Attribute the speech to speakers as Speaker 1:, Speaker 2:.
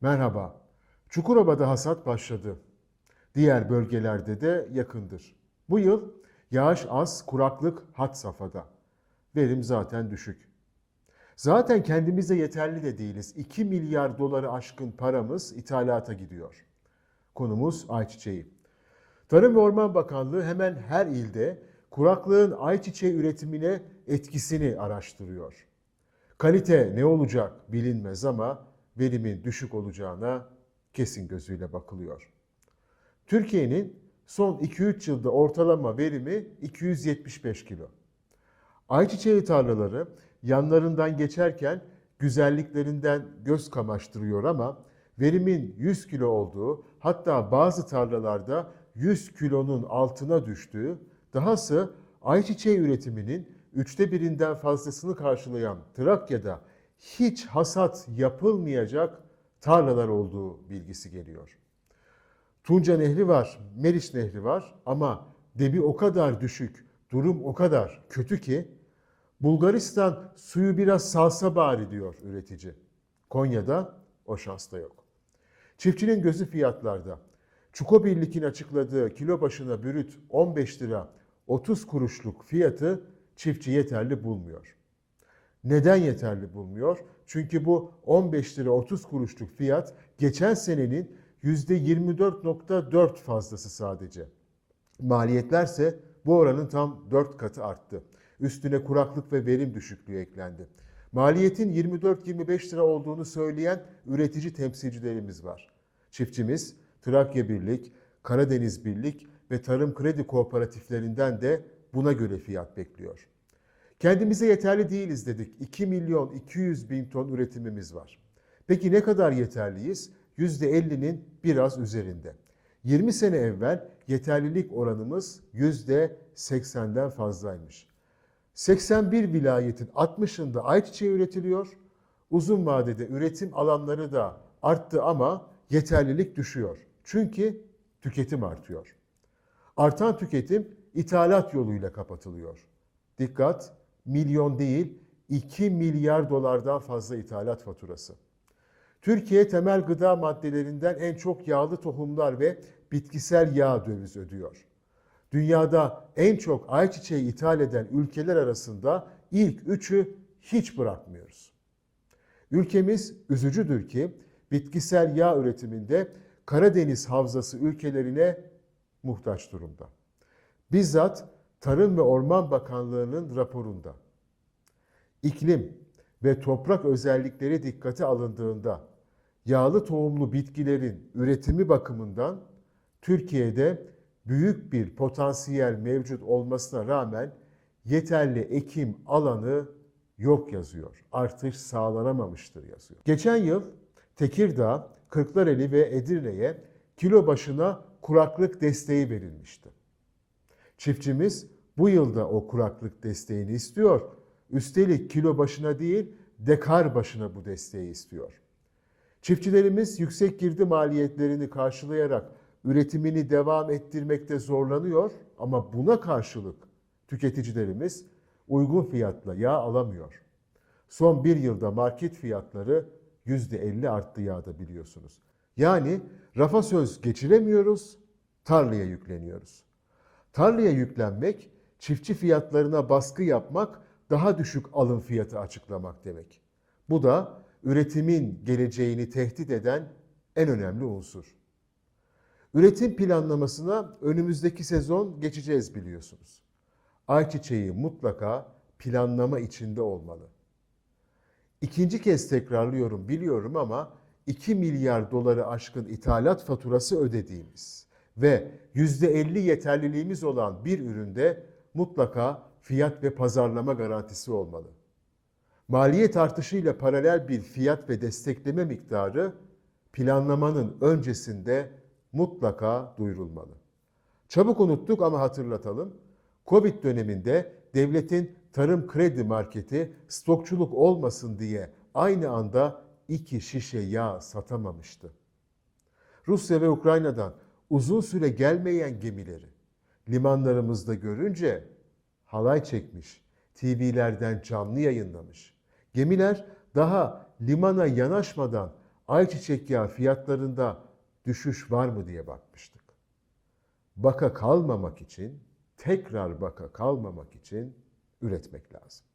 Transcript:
Speaker 1: Merhaba. Çukurova'da hasat başladı. Diğer bölgelerde de yakındır. Bu yıl yağış az, kuraklık hat safhada. Verim zaten düşük. Zaten kendimize yeterli de değiliz. 2 milyar doları aşkın paramız ithalata gidiyor. Konumuz ayçiçeği. Tarım ve Orman Bakanlığı hemen her ilde kuraklığın ayçiçeği üretimine etkisini araştırıyor. Kalite ne olacak bilinmez ama verimin düşük olacağına kesin gözüyle bakılıyor. Türkiye'nin son 2-3 yılda ortalama verimi 275 kilo. Ayçiçeği tarlaları yanlarından geçerken güzelliklerinden göz kamaştırıyor ama verimin 100 kilo olduğu hatta bazı tarlalarda 100 kilonun altına düştüğü dahası ayçiçeği üretiminin üçte birinden fazlasını karşılayan Trakya'da hiç hasat yapılmayacak tarlalar olduğu bilgisi geliyor. Tunca Nehri var, Meriç Nehri var ama debi o kadar düşük, durum o kadar kötü ki Bulgaristan suyu biraz salsa bari diyor üretici. Konya'da o şans da yok. Çiftçinin gözü fiyatlarda. Çukobirlik'in açıkladığı kilo başına bürüt 15 lira 30 kuruşluk fiyatı çiftçi yeterli bulmuyor. Neden yeterli bulmuyor? Çünkü bu 15 lira 30 kuruşluk fiyat geçen senenin %24.4 fazlası sadece. Maliyetlerse bu oranın tam 4 katı arttı. Üstüne kuraklık ve verim düşüklüğü eklendi. Maliyetin 24-25 lira olduğunu söyleyen üretici temsilcilerimiz var. Çiftçimiz Trakya Birlik, Karadeniz Birlik ve Tarım Kredi Kooperatiflerinden de buna göre fiyat bekliyor. Kendimize yeterli değiliz dedik. 2 milyon 200 bin ton üretimimiz var. Peki ne kadar yeterliyiz? %50'nin biraz üzerinde. 20 sene evvel yeterlilik oranımız %80'den fazlaymış. 81 vilayetin 60'ında ayçiçeği üretiliyor. Uzun vadede üretim alanları da arttı ama yeterlilik düşüyor. Çünkü tüketim artıyor. Artan tüketim ithalat yoluyla kapatılıyor. Dikkat, milyon değil 2 milyar dolardan fazla ithalat faturası. Türkiye temel gıda maddelerinden en çok yağlı tohumlar ve bitkisel yağ döviz ödüyor. Dünyada en çok ayçiçeği ithal eden ülkeler arasında ilk üçü hiç bırakmıyoruz. Ülkemiz üzücüdür ki bitkisel yağ üretiminde Karadeniz Havzası ülkelerine muhtaç durumda. Bizzat Tarım ve Orman Bakanlığı'nın raporunda iklim ve toprak özellikleri dikkate alındığında yağlı tohumlu bitkilerin üretimi bakımından Türkiye'de büyük bir potansiyel mevcut olmasına rağmen yeterli ekim alanı yok yazıyor. Artış sağlanamamıştır yazıyor. Geçen yıl Tekirdağ, Kırklareli ve Edirne'ye kilo başına kuraklık desteği verilmişti. Çiftçimiz bu yılda o kuraklık desteğini istiyor. Üstelik kilo başına değil, dekar başına bu desteği istiyor. Çiftçilerimiz yüksek girdi maliyetlerini karşılayarak üretimini devam ettirmekte zorlanıyor ama buna karşılık tüketicilerimiz uygun fiyatla yağ alamıyor. Son bir yılda market fiyatları %50 arttı yağda biliyorsunuz. Yani rafa söz geçiremiyoruz, tarlaya yükleniyoruz. Tarlaya yüklenmek, çiftçi fiyatlarına baskı yapmak, daha düşük alım fiyatı açıklamak demek. Bu da üretimin geleceğini tehdit eden en önemli unsur. Üretim planlamasına önümüzdeki sezon geçeceğiz biliyorsunuz. Ayçiçeği mutlaka planlama içinde olmalı. İkinci kez tekrarlıyorum biliyorum ama 2 milyar doları aşkın ithalat faturası ödediğimiz ve %50 yeterliliğimiz olan bir üründe mutlaka fiyat ve pazarlama garantisi olmalı. Maliyet artışıyla paralel bir fiyat ve destekleme miktarı planlamanın öncesinde mutlaka duyurulmalı. Çabuk unuttuk ama hatırlatalım. Covid döneminde devletin tarım kredi marketi stokçuluk olmasın diye aynı anda iki şişe yağ satamamıştı. Rusya ve Ukrayna'dan uzun süre gelmeyen gemileri limanlarımızda görünce halay çekmiş, TV'lerden canlı yayınlamış. Gemiler daha limana yanaşmadan ayçiçek yağı fiyatlarında düşüş var mı diye bakmıştık. Baka kalmamak için, tekrar baka kalmamak için üretmek lazım.